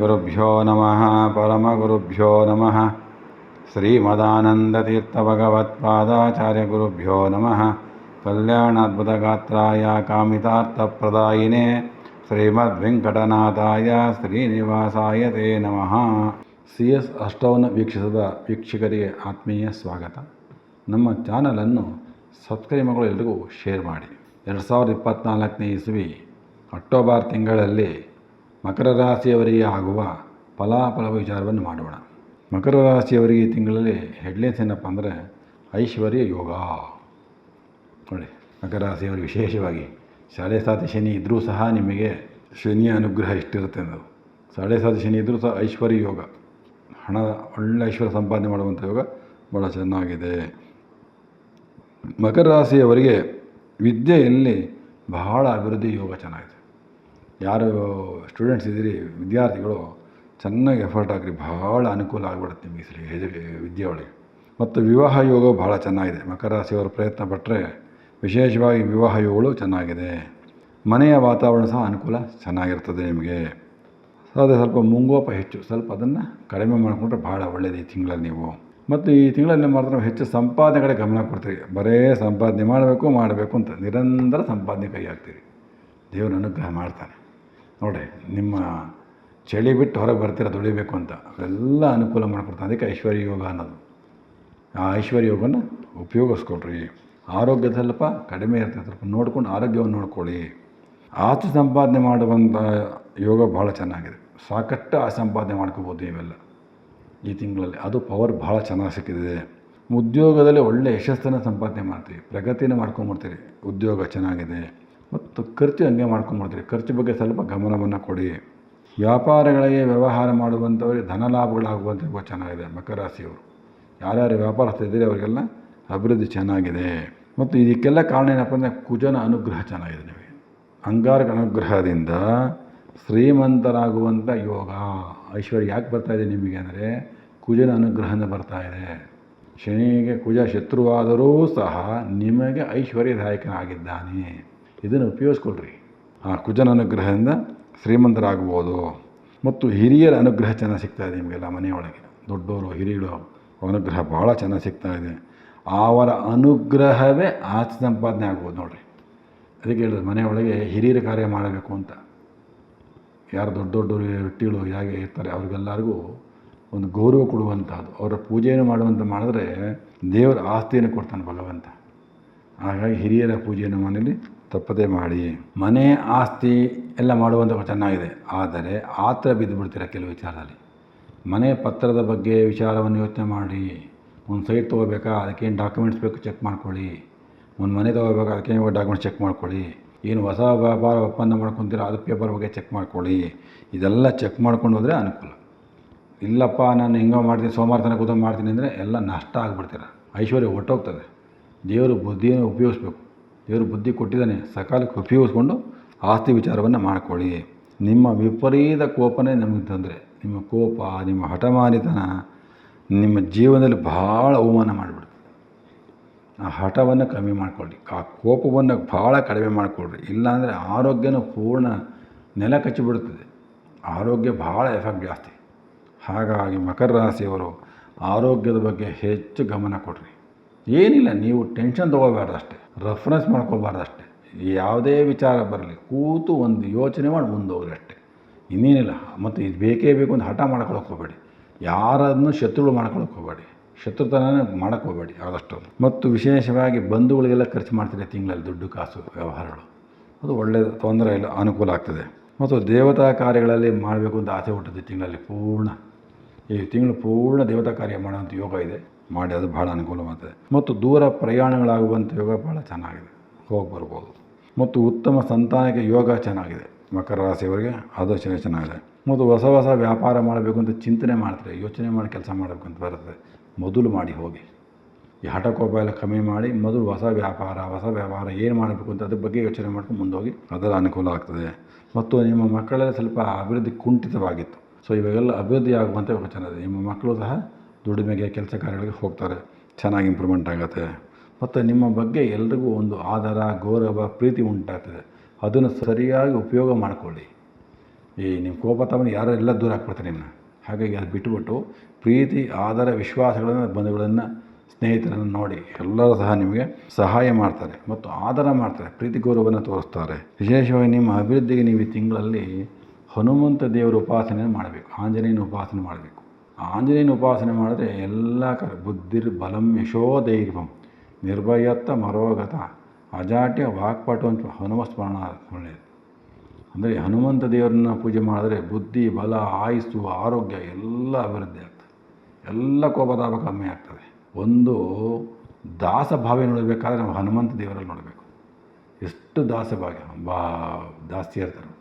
ಶ್ರೀಗುರುಭ್ಯೋ ನಮಃ ಪರಮಗುರುಭ್ಯೋ ನಮಃ ಶ್ರೀಮದಾನಂದತೀರ್ಥಭಗವತ್ಪಾದಾಚಾರ್ಯಗುರುಭ್ಯೋ ನಮಃ ಕಲ್ಯಾಣಾದ್ಭುತಗಾತ್ರಾಯ ಕಾಮಿತಾರ್ಥಪ್ರದಾಯಿನೇ ಶ್ರೀಮದ್ವೆಂಕಟನಾಥಾಯ ಶ್ರೀನಿವಾಸಾಯ ತೇ ನಮಃ ಸಿ ಎಸ್ ಅಷ್ಟವನ್ನು ವೀಕ್ಷಿಸಿದ ವೀಕ್ಷಕರಿಗೆ ಆತ್ಮೀಯ ಸ್ವಾಗತ. ನಮ್ಮ ಚಾನಲನ್ನು ಸತ್ಕರಿ ಮಗಳು ಎಲ್ರಿಗೂ ಶೇರ್ ಮಾಡಿ. ಎರಡು ಸಾವಿರದ ಇಪ್ಪತ್ತ್ನಾಲ್ಕನೇ ಇಸ್ವಿ ಅಕ್ಟೋಬರ್ ತಿಂಗಳಲ್ಲಿ ಮಕರ ರಾಶಿಯವರಿಗೆ ಆಗುವ ಫಲಾಫಲ ವಿಚಾರವನ್ನು ಮಾಡೋಣ. ಮಕರ ರಾಶಿಯವರಿಗೆ ಈ ತಿಂಗಳಲ್ಲಿ ಹೆಡ್ಲೈನ್ಸ್ ಏನಪ್ಪ ಅಂದರೆ ಐಶ್ವರ್ಯ ಯೋಗ. ನೋಡಿ, ಮಕರ ರಾಶಿಯವರಿಗೆ ವಿಶೇಷವಾಗಿ ಸಾಡೆ ಸಾತಿ ಶನಿ ಇದ್ದರೂ ಸಹ ನಿಮಗೆ ಶನಿಯ ಅನುಗ್ರಹ ಇಷ್ಟಿರುತ್ತೆ ಅನ್ನೋದು. ಸಾಡೆ ಸಾತಿ ಶನಿ ಇದ್ದರೂ ಸಹ ಐಶ್ವರ್ಯ ಯೋಗ. ಹಣ, ಒಳ್ಳೆ ಐಶ್ವರ್ಯ ಸಂಪಾದನೆ ಮಾಡುವಂಥ ಯೋಗ ಭಾಳ ಚೆನ್ನಾಗಿದೆ. ಮಕರ ರಾಶಿಯವರಿಗೆ ವಿದ್ಯೆಯಲ್ಲಿ ಬಹಳ ಅಭಿವೃದ್ಧಿ ಯೋಗ ಚೆನ್ನಾಗಿದೆ. ಯಾರು ಸ್ಟೂಡೆಂಟ್ಸ್ ಇದ್ದೀರಿ, ವಿದ್ಯಾರ್ಥಿಗಳು, ಚೆನ್ನಾಗಿ ಎಫರ್ಟ್ ಹಾಕ್ರಿ ಭಾಳ ಅನುಕೂಲ ಆಗಿಬಿಡುತ್ತೆ ನಿಮಗೆ ಸರಿ ಎಜು ವಿದ್ಯೆ ಒಳಗೆ ಮತ್ತು ವಿವಾಹ ಯೋಗ ಭಾಳ ಚೆನ್ನಾಗಿದೆ. ಮಕರ ರಾಶಿಯವರು ಪ್ರಯತ್ನ ಪಟ್ಟರೆ ವಿಶೇಷವಾಗಿ ವಿವಾಹ ಯೋಗಗಳು ಚೆನ್ನಾಗಿದೆ. ಮನೆಯ ವಾತಾವರಣ ಸಹ ಅನುಕೂಲ ಚೆನ್ನಾಗಿರ್ತದೆ ನಿಮಗೆ. ಅದೇ ಸ್ವಲ್ಪ ಮುಂಗೋಪ ಹೆಚ್ಚು, ಸ್ವಲ್ಪ ಅದನ್ನು ಕಡಿಮೆ ಮಾಡಿಕೊಂಡ್ರೆ ಭಾಳ ಒಳ್ಳೆಯದು ಈ ತಿಂಗಳಲ್ಲಿ ನೀವು. ಮತ್ತು ಈ ತಿಂಗಳಲ್ಲಿ ಮಾತ್ರ ಹೆಚ್ಚು ಸಂಪಾದನೆ ಕಡೆ ಗಮನ ಕೊಡ್ತೀರಿ. ಬರೇ ಸಂಪಾದನೆ ಮಾಡಬೇಕು ಮಾಡಬೇಕು ಅಂತ ನಿರಂತರ ಸಂಪಾದನೆ ಕೈ ಹಾಕ್ತೀರಿ ದೇವರ ಅನುಗ್ರಹ ಮಾಡ್ತಾನೆ. ನೋಡಿ, ನಿಮ್ಮ ಚಳಿ ಬಿಟ್ಟು ಹೊರಗೆ ಬರ್ತೀರ ದುಡಿಬೇಕು ಅಂತ. ಅವೆಲ್ಲ ಅನುಕೂಲ ಮಾಡಿಕೊಡ್ತಾನೆ ಅದಕ್ಕೆ ಐಶ್ವರ್ಯ ಯೋಗ ಅನ್ನೋದು. ಆ ಐಶ್ವರ್ಯ ಯೋಗನ ಉಪಯೋಗಿಸ್ಕೊಳ್ರಿ. ಆರೋಗ್ಯ ಸ್ವಲ್ಪ ಕಡಿಮೆ ಇರ್ತದೆ ಸ್ವಲ್ಪ ನೋಡ್ಕೊಂಡು ಆರೋಗ್ಯವನ್ನು ನೋಡ್ಕೊಳ್ಳಿ. ಆಸ್ತಿ ಸಂಪಾದನೆ ಮಾಡುವಂಥ ಯೋಗ ಭಾಳ ಚೆನ್ನಾಗಿದೆ. ಸಾಕಷ್ಟು ಆ ಸಂಪಾದನೆ ಮಾಡ್ಕೋಬೋದು ಇವೆಲ್ಲ ಈ ತಿಂಗಳಲ್ಲಿ ಅದು ಪವರ್ ಭಾಳ ಚೆನ್ನಾಗಿ ಸಿಕ್ಕಿದೆ. ಉದ್ಯೋಗದಲ್ಲಿ ಒಳ್ಳೆಯ ಯಶಸ್ಸನ್ನು ಸಂಪಾದನೆ ಮಾಡ್ತೀವಿ. ಪ್ರಗತಿನ ಮಾಡ್ಕೊಂಬಿಡ್ತೀರಿ. ಉದ್ಯೋಗ ಚೆನ್ನಾಗಿದೆ. ಮತ್ತು ಖರ್ಚು ಹಂಗೆ ಮಾಡ್ಕೊಂಬಿಡ್ತೀರಿ. ಖರ್ಚು ಬಗ್ಗೆ ಸ್ವಲ್ಪ ಗಮನವನ್ನು ಕೊಡಿ. ವ್ಯಾಪಾರಗಳಿಗೆ ವ್ಯವಹಾರ ಮಾಡುವಂಥವರಿಗೆ ಧನ ಲಾಭಗಳಾಗುವಂಥ ತುಂಬ ಚೆನ್ನಾಗಿದೆ ಮಕರ ರಾಶಿಯವರು ಯಾರ್ಯಾರು ವ್ಯಾಪಾರಸ್ಥ ಇದ್ದೀರಿ ಅವರಿಗೆಲ್ಲ ಅಭಿವೃದ್ಧಿ ಚೆನ್ನಾಗಿದೆ. ಮತ್ತು ಇದಕ್ಕೆಲ್ಲ ಕಾರಣ ಏನಪ್ಪ ಅಂದರೆ ಕುಜನ ಅನುಗ್ರಹ ಚೆನ್ನಾಗಿದೆ ನಿಮಗೆ. ಅಂಗಾರಕ ಅನುಗ್ರಹದಿಂದ ಶ್ರೀಮಂತರಾಗುವಂಥ ಯೋಗ. ಐಶ್ವರ್ಯ ಯಾಕೆ ಬರ್ತಾ ಇದೆ ನಿಮಗೆ ಅಂದರೆ ಕುಜನ ಅನುಗ್ರಹದಿಂದ ಬರ್ತಾ ಇದೆ. ಶನಿಗೆ ಕುಜ ಶತ್ರುವಾದರೂ ಸಹ ನಿಮಗೆ ಐಶ್ವರ್ಯದಾಯಕನಾಗಿದ್ದಾನೆ. ಇದನ್ನು ಉಪಯೋಗಿಸ್ಕೊಳ್ರಿ. ಆ ಕುಜನ ಅನುಗ್ರಹದಿಂದ ಶ್ರೀಮಂತರಾಗ್ಬೋದು ಮತ್ತು ಹಿರಿಯರ ಅನುಗ್ರಹ ಚೆನ್ನಾಗಿ ಸಿಗ್ತಾ ಇದೆ ನಿಮಗೆಲ್ಲ ಮನೆಯೊಳಗೆ. ದೊಡ್ಡವರು ಹಿರಿಯರು, ಅನುಗ್ರಹ ಭಾಳ ಚೆನ್ನಾಗಿ ಸಿಗ್ತಾ ಇದೆ. ಅವರ ಅನುಗ್ರಹವೇ ಆಸ್ತಿ ಸಂಪಾದನೆ ಆಗ್ಬೋದು ನೋಡಿರಿ. ಅದಕ್ಕೆ ಹೇಳಿದ್ರು, ಮನೆಯೊಳಗೆ ಹಿರಿಯರ ಕಾರ್ಯ ಮಾಡಬೇಕು ಅಂತ. ಯಾರು ದೊಡ್ಡ ದೊಡ್ಡವರು, ವ್ಯಕ್ತಿಗಳು ಹೇಗೆ ಇರ್ತಾರೆ, ಅವ್ರಿಗೆಲ್ಲರಿಗೂ ಒಂದು ಗೌರವ ಕೊಡುವಂಥದ್ದು ಅವರ ಪೂಜೆಯನ್ನು ಮಾಡುವಂಥ ಮಾಡಿದ್ರೆ ದೇವರ ಆಸ್ತಿಯನ್ನು ಕೊಡ್ತಾನೆ ಭಗವಂತ. ಹಾಗಾಗಿ ಹಿರಿಯರ ಪೂಜೆಯನ್ನು ಮನೇಲಿ ತಪ್ಪದೇ ಮಾಡಿ. ಮನೆ, ಆಸ್ತಿ ಎಲ್ಲ ಮಾಡುವಂಥ ಚೆನ್ನಾಗಿದೆ. ಆದರೆ ಆತ್ರ ಬಿದ್ದು ಬಿಡ್ತೀರ ಕೆಲವು ವಿಚಾರದಲ್ಲಿ? ಮನೆ ಪತ್ರದ ಬಗ್ಗೆ ವಿಚಾರವನ್ನು ಯೋಚನೆ ಮಾಡಿ. ಒಂದು ಸೈಟ್ ತೊಗೋಬೇಕಾ? ಅದಕ್ಕೇನು ಡಾಕ್ಯುಮೆಂಟ್ಸ್ ಬೇಕು ಚೆಕ್ ಮಾಡ್ಕೊಳ್ಳಿ. ಒಂದು ಮನೆ ತೊಗೋಬೇಕಾ? ಅದಕ್ಕೇನು ಡಾಕ್ಯುಮೆಂಟ್ಸ್ ಚೆಕ್ ಮಾಡ್ಕೊಳ್ಳಿ. ಏನು ಹೊಸ ವ್ಯಾಪಾರ ಒಪ್ಪಂದ ಮಾಡ್ಕೊತೀರ? ಅದು ಪೇಪರ್ ಬಗ್ಗೆ ಚೆಕ್ ಮಾಡ್ಕೊಳ್ಳಿ. ಇದೆಲ್ಲ ಚೆಕ್ ಮಾಡ್ಕೊಂಡು ಹೋದರೆ ಅನುಕೂಲ. ಇಲ್ಲಪ್ಪ, ನಾನು ಹಿಂಗೋ ಮಾಡ್ತೀನಿ, ಸೋಮವಾರ ತನಕ ಮಾಡ್ತೀನಿ ಅಂದರೆ ಎಲ್ಲ ನಷ್ಟ ಆಗಿಬಿಡ್ತೀರ? ಐಶ್ವರ್ಯ ಹೊಟ್ಟೋಗ್ತದೆ ದೇವರು ಬುದ್ಧಿಯನ್ನು ಉಪಯೋಗಿಸ್ಬೇಕು. ದೇವರು ಬುದ್ಧಿ ಕೊಟ್ಟಿದ್ದಾನೆ, ಸಕಾಲಕ್ಕೆ ಉಪಯೋಗಿಸ್ಕೊಂಡು ಆಸ್ತಿ ವಿಚಾರವನ್ನು ಮಾಡ್ಕೊಳ್ಳಿ. ನಿಮ್ಮ ವಿಪರೀತ ಕೋಪನೇ ನಮಗೆ ತೊಂದರೆ, ನಿಮ್ಮ ಕೋಪ, ನಿಮ್ಮ ಹಠಮಾರಿತನ ನಿಮ್ಮ ಜೀವನದಲ್ಲಿ ಭಾಳ ಅವಮಾನ ಮಾಡಿಬಿಡ್ತದೆ ಆ ಹಠವನ್ನು ಕಮ್ಮಿ ಮಾಡಿಕೊಳ್ಳಿ ಆ ಕೋಪವನ್ನು ಭಾಳ ಕಡಿಮೆ ಮಾಡಿಕೊಳ್ಳ್ರಿ ಇಲ್ಲಾಂದರೆ ಆರೋಗ್ಯನೂ ಪೂರ್ಣ ನೆಲ ಕಚ್ಚಿಬಿಡುತ್ತದೆ. ಆರೋಗ್ಯ ಭಾಳ ಎಫೆಕ್ಟ್ ಜಾಸ್ತಿ. ಹಾಗಾಗಿ ಮಕರ ರಾಶಿಯವರು ಆರೋಗ್ಯದ ಬಗ್ಗೆ ಹೆಚ್ಚು ಗಮನ ಕೊಡ್ರಿ. ಏನಿಲ್ಲ, ನೀವು ಟೆನ್ಷನ್ ತೊಗೋಬಾರ್ದು ಅಷ್ಟೇ. ರೆಫರೆನ್ಸ್ ಮಾಡ್ಕೊಳ್ಬಾರ್ದು ಅಷ್ಟೇ ಯಾವುದೇ ವಿಚಾರ ಬರಲಿ, ಕೂತು ಒಂದು ಯೋಚನೆ ಮಾಡಿ ಮುಂದೆ ಹೋಗ್ರಿ ಅಷ್ಟೇ. ಇನ್ನೇನಿಲ್ಲ, ಮತ್ತು ಇದು ಬೇಕೇ ಬೇಕು ಅಂತ ಹಠ ಮಾಡ್ಕೊಳಕ್ಕೆ ಹೋಗಬೇಡಿ. ಯಾರನ್ನು ಶತ್ರುಗಳು ಮಾಡ್ಕೊಳಕ್ಕೆ ಹೋಗಬೇಡಿ. ಶತ್ರುತನನೇ ಮಾಡೋಕ್ಕೆ ಹೋಗಬೇಡಿ ಆದಷ್ಟು ಮತ್ತು ವಿಶೇಷವಾಗಿ ಬಂಧುಗಳಿಗೆಲ್ಲ ಖರ್ಚು ಮಾಡ್ತೀರಿ ತಿಂಗಳಲ್ಲಿ ದುಡ್ಡು, ಕಾಸು, ವ್ಯವಹಾರಗಳು. ಅದು ಒಳ್ಳೆಯ ತೊಂದರೆ ಇಲ್ಲ, ಅನುಕೂಲ ಆಗ್ತದೆ. ಮತ್ತು ದೇವತಾ ಕಾರ್ಯಗಳಲ್ಲಿ ಮಾಡಬೇಕು ಅಂತ ಆಸೆ ಹುಟ್ಟಿದೆ ತಿಂಗಳಲ್ಲಿ ಪೂರ್ಣ. ಈ ತಿಂಗಳು ಪೂರ್ಣ ದೇವತಾ ಕಾರ್ಯ ಮಾಡೋಂಥ ಯೋಗ ಇದೆ. ಮಾಡಿ ಅದು ಭಾಳ ಅನುಕೂಲವಾಗ್ತದೆ. ಮತ್ತು ದೂರ ಪ್ರಯಾಣಗಳಾಗುವಂಥ ಯೋಗ ಭಾಳ ಚೆನ್ನಾಗಿದೆ. ಹೋಗಿ ಬರ್ಬೋದು. ಮತ್ತು ಉತ್ತಮ ಸಂತಾನಕ್ಕೆ ಯೋಗ ಚೆನ್ನಾಗಿದೆ. ಮಕರ ರಾಶಿಯವರಿಗೆ ಅದು ಚೆನ್ನಾಗಿ ಚೆನ್ನಾಗಿದೆ. ಮತ್ತು ಹೊಸ ಹೊಸ ವ್ಯಾಪಾರ ಮಾಡಬೇಕು ಅಂತ ಚಿಂತನೆ ಮಾಡ್ತಾರೆ. ಯೋಚನೆ ಮಾಡಿ ಕೆಲಸ ಮಾಡಬೇಕು ಅಂತ ಬರುತ್ತೆ. ಮೊದಲು ಮಾಡಿ ಹೋಗಿ. ಈ ಹಠಕೋಪ ಎಲ್ಲ ಕಮ್ಮಿ ಮಾಡಿ ಮೊದಲು ಹೊಸ ವ್ಯಾಪಾರ, ಹೊಸ ವ್ಯವಹಾರ ಏನು ಮಾಡಬೇಕು ಅಂತ ಅದ್ರ ಬಗ್ಗೆ ಯೋಚನೆ ಮಾಡ್ಕೊಂಡು ಮುಂದೋಗಿ ಅದರ ಅನುಕೂಲ ಆಗ್ತದೆ. ಮತ್ತು ನಿಮ್ಮ ಮಕ್ಕಳೆಲ್ಲ ಸ್ವಲ್ಪ ಅಭಿವೃದ್ಧಿ ಕುಂಠಿತವಾಗಿತ್ತು. ಸೊ ಇವಾಗೆಲ್ಲ ಅಭಿವೃದ್ಧಿ ಆಗುವಂಥ ಯೋಚನೆ ಚೆನ್ನಾಗಿದೆ. ನಿಮ್ಮ ಮಕ್ಕಳು ಸಹ ದುಡಿಮೆಗೆ ಕೆಲಸ ಕಾರ್ಯಗಳಿಗೆ ಹೋಗ್ತಾರೆ. ಚೆನ್ನಾಗಿ ಇಂಪ್ರೂವ್ಮೆಂಟ್ ಆಗುತ್ತೆ. ಮತ್ತು ನಿಮ್ಮ ಬಗ್ಗೆ ಎಲ್ರಿಗೂ ಒಂದು ಆಧಾರ ಗೌರವ, ಪ್ರೀತಿ ಉಂಟಾಗ್ತದೆ. ಅದನ್ನು ಸರಿಯಾಗಿ ಉಪಯೋಗ ಮಾಡಿಕೊಳ್ಳಿ. ಈ ನಿಮ್ಮ ಕೋಪ ತಮ್ಮನ್ನು ಎಲ್ಲ ದೂರ ಹಾಕ್ಬಿಡ್ತಾರೆ ನಿಮ್ಮನ್ನ. ಹಾಗಾಗಿ ಅದು ಬಿಟ್ಟುಬಿಟ್ಟು ಪ್ರೀತಿ, ಆದರ, ವಿಶ್ವಾಸಗಳನ್ನು, ಬಂಧುಗಳನ್ನು, ಸ್ನೇಹಿತರನ್ನು ನೋಡಿ. ಎಲ್ಲರೂ ಸಹ ನಿಮಗೆ ಸಹಾಯ ಮಾಡ್ತಾರೆ ಮತ್ತು ಆದರ ಮಾಡ್ತಾರೆ. ಪ್ರೀತಿ ಗೌರವವನ್ನು ತೋರಿಸ್ತಾರೆ. ವಿಶೇಷವಾಗಿ ನಿಮ್ಮ ಅಭಿವೃದ್ಧಿಗೆ ನೀವು ಈ ತಿಂಗಳಲ್ಲಿ ಹನುಮಂತ ದೇವರ ಉಪಾಸನೆ ಮಾಡಬೇಕು. ಆಂಜನೇಯನ ಉಪಾಸನೆ ಮಾಡಬೇಕು. ಆಂಜನೇಯನ ಉಪಾಸನೆ ಮಾಡಿದ್ರೆ ಎಲ್ಲ ಕ ಬುದ್ಧಿರ್ ಬಲಂ ಯಶೋ ದೈರ್ವಂ ನಿರ್ಭಯತ್ತ ಮರೋಗತ, ಅಜಾಟ್ಯ ವಾಕ್ಪಟು ಅಂತ ಹನುಮ ಸ್ಮರಣ ಒಳ್ಳೆಯದು ಅಂದರೆ ಹನುಮಂತ ದೇವರನ್ನ ಪೂಜೆ ಮಾಡಿದ್ರೆ ಬುದ್ಧಿ, ಬಲ, ಆಯುಸ್ಸು, ಆರೋಗ್ಯ ಎಲ್ಲ ಅಭಿವೃದ್ಧಿ ಆಗ್ತದೆ. ಎಲ್ಲ ಕೋಪತಾಪ ಕಮ್ಮಿ ಆಗ್ತದೆ. ಒಂದು ದಾಸಭಾವ ನೋಡಬೇಕಾದ್ರೆ ನಾವು ಹನುಮಂತ ದೇವರಲ್ಲಿ ನೋಡಬೇಕು. ಎಷ್ಟು ದಾಸಭಾಗ್ಯ ಬಾ, ಜಾಸ್ತಿ ಇರ್ತಾರೆ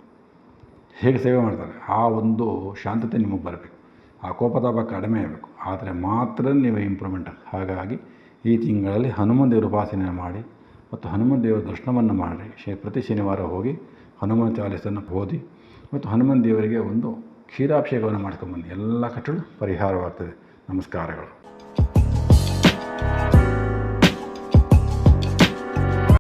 ಹೇಗೆ ಸೇವೆ ಮಾಡ್ತಾರೆ? ಆ ಒಂದು ಶಾಂತತೆ ನಿಮಗೆ ಬರಬೇಕು. ಆ ಕೋಪತಾಪ ಕಡಿಮೆ ಆಗಬೇಕು. ಆದರೆ ಮಾತ್ರ ನೀವು ಇಂಪ್ರೂವ್ಮೆಂಟ್ ಹಾಗಾಗಿ ಈ ತಿಂಗಳಲ್ಲಿ ಹನುಮಾನ್ ದೇವರ ಉಪಾಸನೆ ಮಾಡಿ ಮತ್ತು ಹನುಮಾನ್ ದೇವರ ದರ್ಶನವನ್ನು ಮಾಡಿ. ಶೇ, ಪ್ರತಿ ಶನಿವಾರ ಹೋಗಿ ಹನುಮಾನ್ ಚಾಲಿಸನ್ನು ಓದಿ ಮತ್ತು ಹನುಮಾನ್ ದೇವರಿಗೆ ಒಂದು ಕ್ಷೀರಾಭಿಷೇಕವನ್ನು ಮಾಡ್ಕೊಂಬನ್ನಿ. ಎಲ್ಲ ಕಟ್ಟಲು ಪರಿಹಾರವಾಗ್ತದೆ. ನಮಸ್ಕಾರಗಳು.